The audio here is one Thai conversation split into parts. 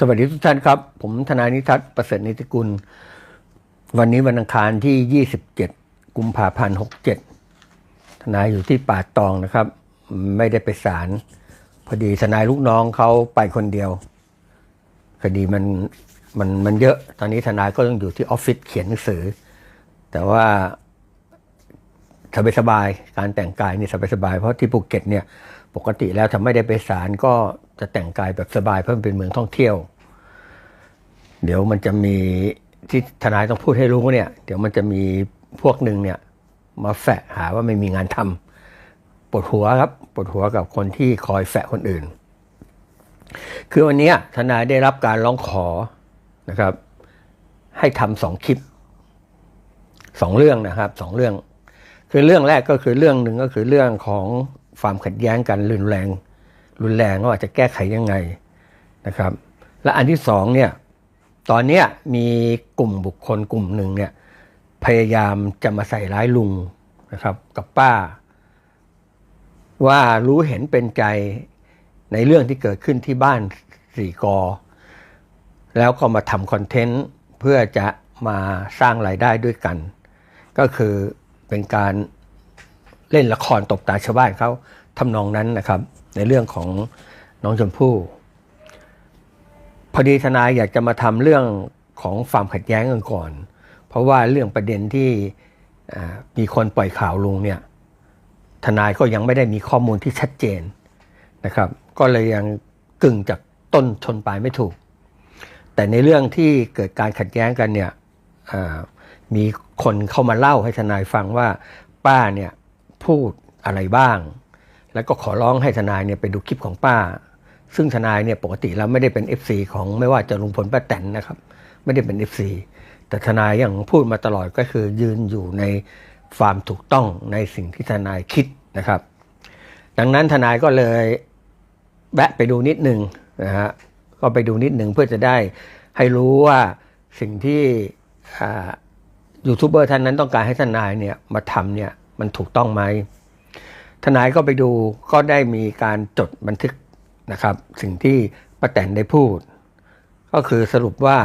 สวัสดีทุกท่านครับ ผมธนานิทัศน์ประเสริฐนิติกุล วันนี้วันอังคารที่ 27 กุมภาพันธ์67 ทนายอยู่ที่ป่าตองนะครับ ไม่ได้ไปศาลพอดีทนายลูกน้องเขาไปคนเดียว คดีมันมันมันเยอะตอนนี้ทนายก็ต้องอยู่ที่ออฟฟิศเขียนหนังสือ แต่ว่าสบายสบายๆการแต่งกายนี่สบายสบายๆเพราะที่ภูเก็ตเนี่ยปกติแล้วถ้าไม่ได้ไปศาลก็ จะแต่งกายแบบสบายเพราะมันเป็นเมืองท่องเที่ยว เดี๋ยวมันจะมีที่ทนายต้องพูดให้รู้เนี่ย เดี๋ยวมันจะมีพวกหนึ่งเนี่ย มาแฝะหาว่าไม่มีงานทำปวดหัวครับปวดหัวกับคนที่คอยแฝะคนอื่น คือวันนี้ทนายได้รับการร้องขอนะครับ ให้ทำสองคลิปสองเรื่องนะครับสองเรื่อง คือเรื่องแรกก็คือเรื่องหนึ่งก็คือเรื่องของความขัดแย้งกันรุนแรง รุนแรงว่าจะแก้ไขยังไงนะครับ และอันที่สองเนี่ยตอนนี้มีกลุ่มบุคคลกลุ่มหนึ่งเนี่ยพยายามจะมาใส่ร้ายลุงนะครับกับป้า ว่ารู้เห็นเป็นใจในเรื่องที่เกิดขึ้นที่บ้านสี่กอ แล้วก็มาทำคอนเทนต์เพื่อจะมาสร้างรายได้ด้วยกัน ก็คือเป็นการ เล่นละครตบตาชาวบ้านเขาทำนองนั้นนะครับ ในเรื่องของน้องชมพู่ พอดีทนายอยากจะมาทำเรื่องของความขัดแย้งกันก่อน เพราะว่าเรื่องประเด็นที่มีคนปล่อยข่าวลุงเนี่ยทนายก็ยังไม่ได้มีข้อมูลที่ชัดเจนนะครับ ก็เลยยังกึ่งจากต้นชนปลายไม่ถูก แต่ในเรื่องที่เกิดการขัดแย้งกันเนี่ยมีคนเข้ามาเล่าให้ทนายฟังว่าป้าเนี่ย พูดอะไรบ้าง แล้วก็ขอร้องให้ทนายเนี่ยไปดูคลิปของป้า ซึ่งทนายเนี่ยปกติแล้วไม่ได้เป็น FC ของไม่ว่าจะลุงพลป้าแตนนะครับ ไม่ได้เป็น FC แต่ทนายอยังพูดมาตลอดก็คือยืนอยู่ในความถูกต้องในสิ่งที่ทนายคิดนะครับ ดังนั้นทนายก็เลยแวะไปดูนิดหนึ่งนะฮะก็ไปดูนิดหนึ่งเพื่อจะได้ให้รู้ว่าสิ่งที่ยูทูบเบอร์ท่านนั้นต้องการให้ทนายเนี่ยมาทำเนี่ย มันถูกต้องไหมทนายก็ไปดูก็ได้มีการจดบันทึกนะครับ สิ่งที่ป้าแตนได้พูด ก็คือสรุปว่า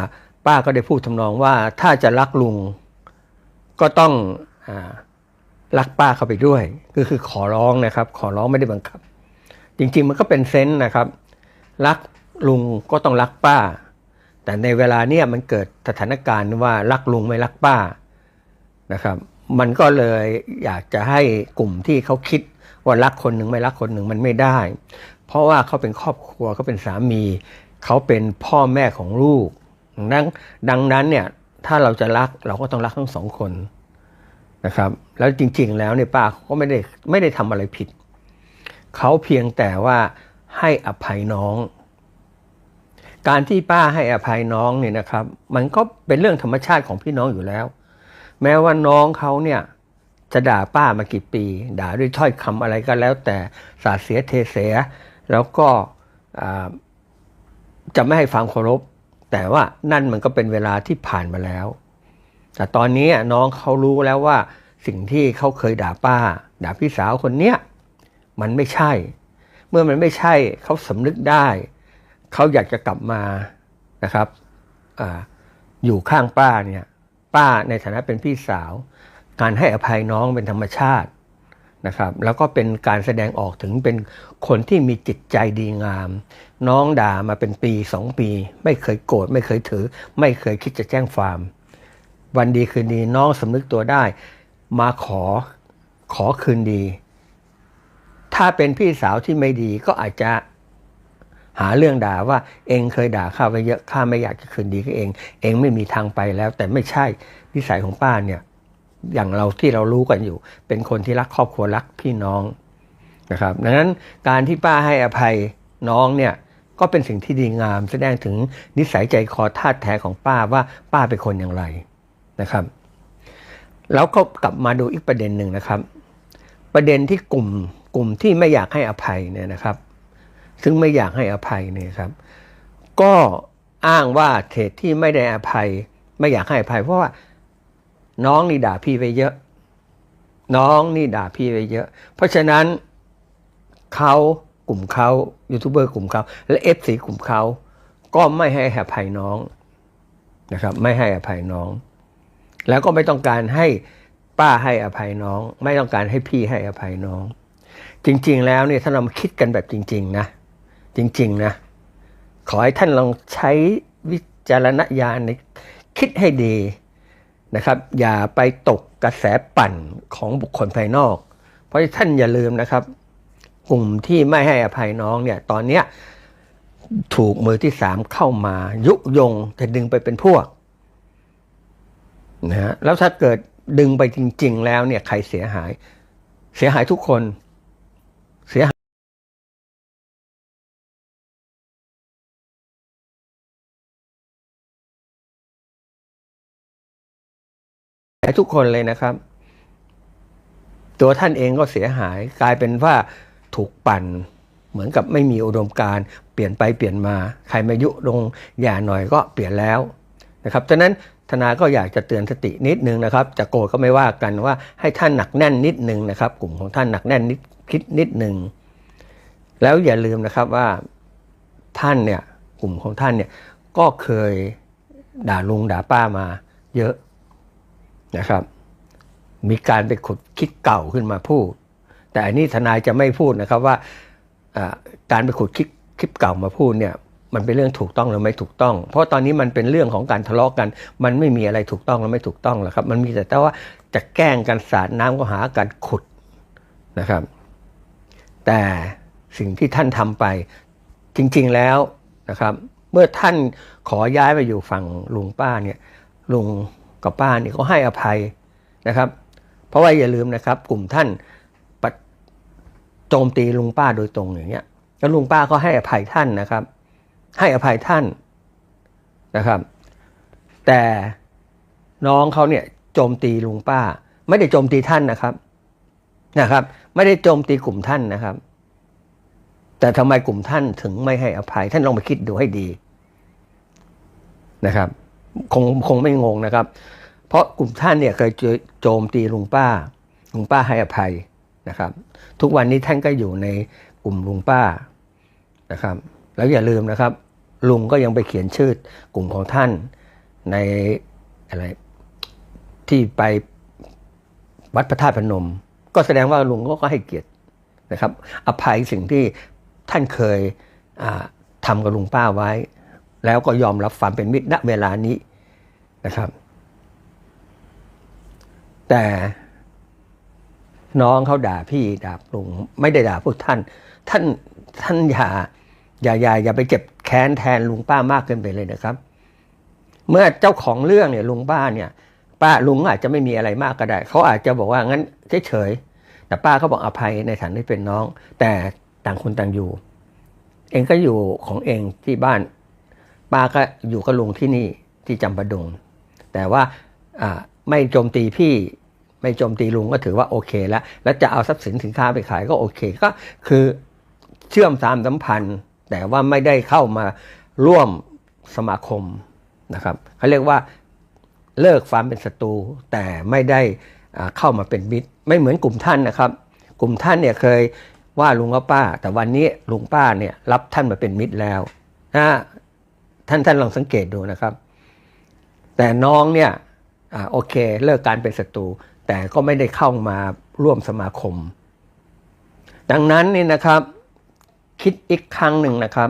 ป้าก็ได้พูดทำนองว่าถ้าจะรักลุง ก็ต้องอรักป้าเข้าไปด้วย ก็คือขอร้องนะครับ ขอร้องไม่ได้บังคับ จริงๆมันก็เป็นเซนส์นะครับ รักลุงก็ต้องรักป้า แต่ในเวลาเนี้ยมันเกิดสถานการณ์ว่ารักลุงไม่รักป้านะครับ มันก็เลยอยากจะให้กลุ่มที่เขาคิดว่ารักคนหนึ่งไม่รักคนหนึ่งมันไม่ได้ เพราะว่าเขาเป็นครอบครัวเขาเป็นสามีเขาเป็นพ่อแม่ของลูก ดังนั้นดังนั้นเนี่ยถ้าเราจะรักเราก็ต้องรักทั้งสองคนนะครับ แล้วจริงๆแล้วเนี่ยป้าเขาก็ไม่ได้ไม่ได้ทำอะไรผิด เขาเพียงแต่ว่าให้อภัยน้อง การที่ป้าให้อภัยน้องเนี่ยนะครับ มันก็เป็นเรื่องธรรมชาติของพี่น้องอยู่แล้ว แม้ว่าน้องเขาเนี่ยจะด่าป้ามากี่ปี ด่าด้วยถ้อยคำอะไรก็แล้วแต่สาเสียเทเสีย แล้วก็จะไม่ให้ฟังเคารพ แต่ว่านั่นมันก็เป็นเวลาที่ผ่านมาแล้ว แต่ตอนนี้น้องเขารู้แล้วว่าสิ่งที่เขาเคยด่าป้า ด่าพี่สาวคนเนี้ยมันไม่ใช่ เมื่อมันไม่ใช่เขาสำนึกได้ เขาอยากจะกลับมานะครับออยู่ข้างป้าเนี่ย ป้าในฐานะเป็นพี่สาว การให้อภัยน้องเป็นธรรมชาตินะครับแล้วก็เป็นการแสดงออกถึงเป็นคนที่มีจิตใจดีงาม น้องด่ามาเป็นปีสองปี ไม่เคยโกรธไม่เคยถือ ไม่เคยคิดจะแจ้งความ วันดีคืนดีน้องสำนึกตัวได้ มาขอขอคืนดี ถ้าเป็นพี่สาวที่ไม่ดีก็อาจจะ หาเรื่องด่าว่าเองเคยด่าข้าไปเยอะข้าไม่อยากจะคืนดีกับเอง เองไม่มีทางไปแล้ว แต่ไม่ใช่นิสัยของป้าเนี่ย อย่างเราที่เรารู้กันอยู่ เป็นคนที่รักครอบครัวรักพี่น้องนะครับดังนั้นการที่ป้าให้อภัยน้องเนี่ยก็เป็นสิ่งที่ดีงาม แสดงถึงนิสัยใจคอธาตุแท้ของป้าว่าป้าเป็นคนอย่างไรนะครับ แล้วก็กลับมาดูอีกประเด็นหนึ่งนะครับ ประเด็นที่กลุ่มกลุ่มที่ไม่อยากให้อภัยเนี่ยนะครับ ซึ่งไม่อยากให้อภัยเนี่ยครับ ก็อ้างว่าเหตุที่ไม่ได้อภัย ไม่อยากให้อภัย เพราะว่าน้องนี่ด่าพี่ไปเยอะ น้องนี่ด่าพี่ไปเยอะ เพราะฉะนั้นเขากลุ่มเขายูทูบเบอร์กลุ่มเขาและเอฟซีกลุ่มเขาก็ไม่ให้อภัยน้องนะครับ ไม่ให้อภัยน้อง แล้วก็ไม่ต้องการให้ป้าให้อภัยน้อง ไม่ต้องการให้พี่ให้อภัยน้อง จริง ๆ แล้วเนี่ยถ้าเรามาคิดกันแบบจริง ๆ นะ จริงๆนะ ขอให้ท่านลองใช้วิจารณญาณในคิดให้ดีนะครับ อย่าไปตกกระแสปั่นของบุคคลภายนอก เพราะท่านอย่าลืมนะครับ กลุ่มที่ไม่ให้อภัยน้องเนี่ยตอนเนี้ยถูกมือที่สามเข้ามายุยงจะดึงไปเป็นพวกนะฮะแล้วถ้าเกิดดึงไปจริง ๆ แล้วเนี่ยใครเสียหาย เสียหายทุกคน ทุกคนเลยนะครับ ตัวท่านเองก็เสียหายกลายเป็นว่าถูกปั่น เหมือนกับไม่มีอุดมการเปลี่ยนไปเปลี่ยนมา ใครมายุลงอย่าหน่อยก็เปลี่ยนแล้วนะครับฉะนั้นธนาก็อยากจะเตือนสตินิดนึงนะครับ จะโกรธก็ไม่ว่ากันว่าให้ท่านหนักแน่นนิดนึงนะครับ กลุ่มของท่านหนักแน่นนิดคิดนิดนึงแล้วอย่าลืมนะครับว่าท่านเนี่ยกลุ่มของท่านเนี่ยก็เคยด่าลุงด่าป้ามาเยอะ นะครับ มีการไปขุดคิดเก่าขึ้นมาพูด แต่อันนี้ทนายจะไม่พูดนะครับว่าการไปขุดคลิปคลิปเก่ามาพูดเนี่ยมันเป็นเรื่องถูกต้องหรือไม่ถูกต้อง เพราะตอนนี้มันเป็นเรื่องของการทะเลาะกัน มันไม่มีอะไรถูกต้องและไม่ถูกต้องหรอกครับ มันมีแต่ว่าจะแกล้งกันสาดน้ำก็หาการขุดนะครับ แต่สิ่งที่ท่านทำไปจริงๆแล้วนะครับ เมื่อท่านขอย้ายไปอยู่ฝั่งลุงป้าเนี่ยลุง กับป้าเนี่ยเขาให้อภัยนะครับ เพราะว่าอย่าลืมนะครับ กลุ่มท่านโจมตีลุงป้าโดยตรงอย่างเงี้ย แล้วลุงป้าก็ให้อภัยท่านนะครับ ให้อภัยท่านนะครับ แต่น้องเขาเนี่ยโจมตีลุงป้า ไม่ได้โจมตีท่านนะครับนะครับ ไม่ได้โจมตีกลุ่มท่านนะครับ แต่ทำไมกลุ่มท่านถึงไม่ให้อภัย ท่านลองไปคิดดูให้ดีนะครับ คงคงไม่งงนะครับ เพราะกลุ่มท่านเนี่ยเคยโจมตีลุงป้าลุงป้าให้อภัยนะครับ ทุกวันนี้ท่านก็อยู่ในกลุ่มลุงป้านะครับ แล้วอย่าลืมนะครับ ลุงก็ยังไปเขียนชื่อกลุ่มของท่านในอะไรที่ไปวัดพระธาตุพนม ก็แสดงว่าลุงก็ให้เกียรตินะครับ อภัยสิ่งที่ท่านเคยอ่าทำกับลุงป้าไว้ แล้วก็ยอมรับความเป็นมิตรณเวลานี้นะครับ แต่น้องเขาด่าพี่ด่าลุงไม่ได้ด่าพวกท่าน ท่านท่านอย่าอย่าอย่าอย่าไปเจ็บแค้นแทนลุงป้ามากเกินไปเลยนะครับ เมื่อเจ้าของเรื่องเนี่ยลุงป้าเนี่ย ป้าลุงอาจจะไม่มีอะไรมากก็ได้เขาอาจจะบอกว่างั้นเฉยๆแต่ป้าเขาบอกอภัยในฐานะที่เป็นน้อง แต่ต่างคนต่างอยู่ เองก็อยู่ของเองที่บ้าน ป้าก็อยู่กับลุงที่นี่ที่จำปาดง แต่ว่าไม่โจมตีพี่ไม่โจมตีลุงก็ถือว่าโอเคแล้ว แล้วจะเอาทรัพย์สินสินค้าไปขายก็โอเค ก็คือเชื่อมสามสัมพันธ์ แต่ว่าไม่ได้เข้ามาร่วมสมาคมนะครับเขาเรียกว่าเลิกความเป็นศัตรูแต่ไม่ได้เข้ามาเป็นมิตร ไม่เหมือนกลุ่มท่านนะครับ กลุ่มท่านเนี่ยเคยว่าลุงกับป้า แต่วันนี้ลุงป้าเนี่ยรับท่านมาเป็นมิตรแล้วนะ ท่านท่านลองสังเกตดูนะครับ แต่น้องเนี่ยอ่าโอเค เลิกการเป็นศัตรูแต่ก็ไม่ได้เข้ามาร่วมสมาคม ดังนั้นนี่นะครับ คิดอีกครั้งหนึ่งนะครับ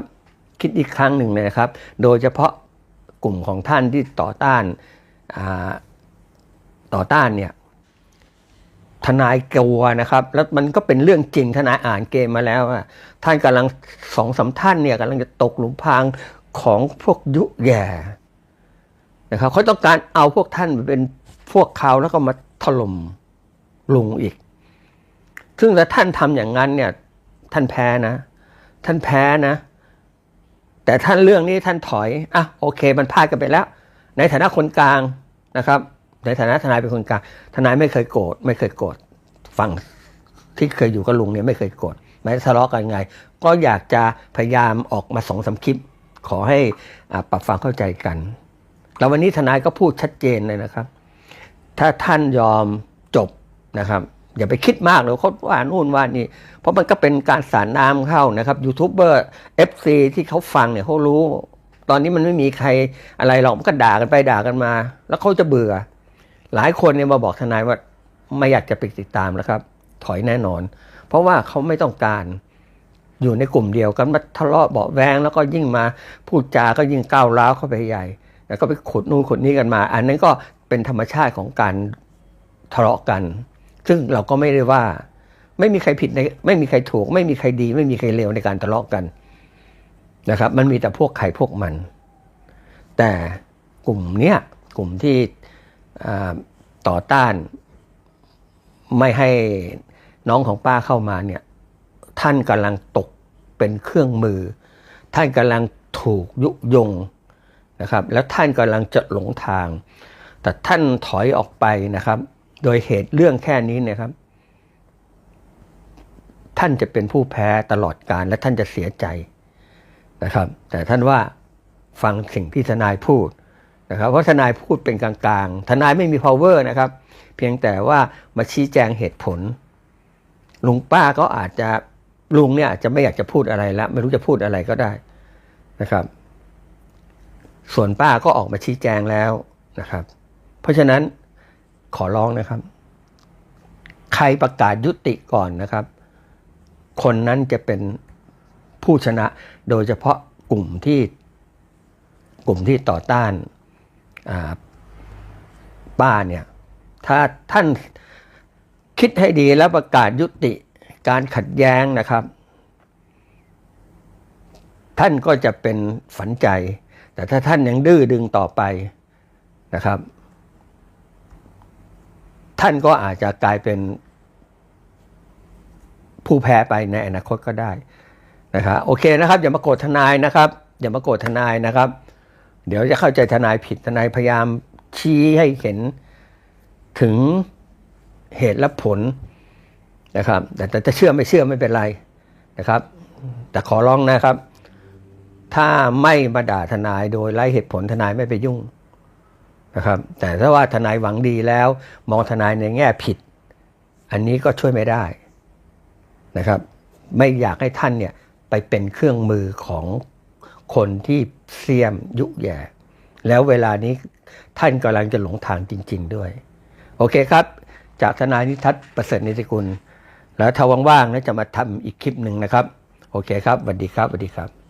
คิดอีกครั้งหนึ่งเลยนะครับ โดยเฉพาะกลุ่มของท่านที่ต่อต้านอาต่อต้านเนี่ยทนายกลัวนะครับ แล้วมันก็เป็นเรื่องจริงทนายอ่านเกมมาแล้วอะท่านกำลังสองสามท่านเนี่ยกำลังจะตกหลุมพราง ของพวกยุแย่นะครับเขาต้องการเอาพวกท่านไปเป็นพวกเขาแล้วก็มาถล่มลุงอีก ซึ่งถ้าท่านทำอย่างนั้นเนี่ย ท่านแพ้นะ ท่านแพ้นะ แต่ท่านเรื่องนี้ท่านถอยอะโอเค มันพลาดกันไปแล้ว ในฐานะคนกลางนะครับ ในฐานะทนายเป็นคนกลางทนายไม่เคยโกรธไม่เคยโกรธฝั่งที่เคยอยู่กับลุงเนี่ยไม่เคยโกรธแม้ทะเลาะกันไง ก็อยากจะพยายามออกมาสองสามคลิป ขอให้ปรับฟังเข้าใจกัน แล้ววันนี้ทนายก็พูดชัดเจนเลยนะครับ ถ้าท่านยอมจบนะครับอย่าไปคิดมากเลยเขาว่านู่นว่านี่ เพราะมันก็เป็นการสารน้ำเข้านะครับยูทูบเบอร์เอฟซีที่เขาฟังเนี่ยเขารู้ ตอนนี้มันไม่มีใครอะไรหรอกมันก็ด่ากันไปด่ากันมา แล้วเขาจะเบื่อ หลายคนเนี่ยมาบอกทนายว่าไม่อยากจะไปติดตามแล้วครับ ถอยแน่นอน เพราะว่าเขาไม่ต้องการ อยู่ในกลุ่มเดียวกันมาทะเลาะเบาแวงแล้วก็ยิ่งมาพูดจาก็ยิ่งก้าวร้าวเข้าไปใหญ่แล้วก็ไปขุดนู่นขุดนี่กันมา อันนั้นก็เป็นธรรมชาติของการทะเลาะกัน ซึ่งเราก็ไม่ได้ว่า ไม่มีใครผิดในไม่มีใครถูก ไม่มีใครดี ไม่มีใครเลวในการทะเลาะกันนะครับ มันมีแต่พวกใครพวกมัน แต่กลุ่มเนี้ยกลุ่มที่ต่อต้านไม่ให้น้องของป้าเข้ามาเนี่ย ท่านกำลังตกเป็นเครื่องมือ ท่านกำลังถูกยุยงนะครับแล้วท่านกำลังจะหลงทาง แต่ท่านถอยออกไปนะครับ โดยเหตุเรื่องแค่นี้นะครับ ท่านจะเป็นผู้แพ้ตลอดการและท่านจะเสียใจนะครับ แต่ท่านว่าฟังสิ่งที่ทนายพูดนะครับเพราะทนายพูดเป็นกลางๆ ทนายไม่มี power นะครับ เพียงแต่ว่ามาชี้แจงเหตุผลลุงป้าก็อาจจะ ลุงเนี่ยจะไม่อยากจะพูดอะไรแล้ว ไม่รู้จะพูดอะไรก็ได้นะครับ ส่วนป้าก็ออกมาชี้แจงแล้วนะครับ เพราะฉะนั้นขอร้องนะครับ ใครประกาศยุติก่อนนะครับ คนนั้นจะเป็นผู้ชนะ โดยเฉพาะกลุ่มที่กลุ่มที่ต่อต้านาป้าเนี่ย ถ้าท่านคิดให้ดีแล้วประกาศยุติ การขัดแย้งนะครับ ท่านก็จะเป็นฝันใจ แต่ถ้าท่านยังดื้อดึงต่อไปนะครับ ท่านก็อาจจะกลายเป็นผู้แพ้ไปในอนาคตก็ได้นะครับโอเคนะครับ อย่ามาโกรธทนายนะครับ อย่ามาโกรธทนายนะครับ เดี๋ยวจะเข้าใจทนายผิดทนายพยายามชี้ให้เห็นถึงเหตุและผล นะครับแต่จะเชื่อไม่เชื่อไม่เป็นไรนะครับ แต่ขอร้องนะครับ ถ้าไม่มาด่าทนายโดยไร้เหตุผลทนายไม่ไปยุ่งนะครับ แต่ถ้าว่าทนายหวังดีแล้ว มองทนายในแง่ผิด อันนี้ก็ช่วยไม่ได้นะครับ ไม่อยากให้ท่านเนี่ยไปเป็นเครื่องมือของคนที่เสียมยุแย่แล้วเวลานี้ท่านกำลังจะหลงทางจริง ๆ ด้วย โอเคครับ จากทนายนิทัศน์ประเสริฐนิติกุล แล้วถ้าว่างๆนะจะมาทำอีกคลิปหนึ่งนะครับ โอเคครับสวัสดีครับสวัสดีครับ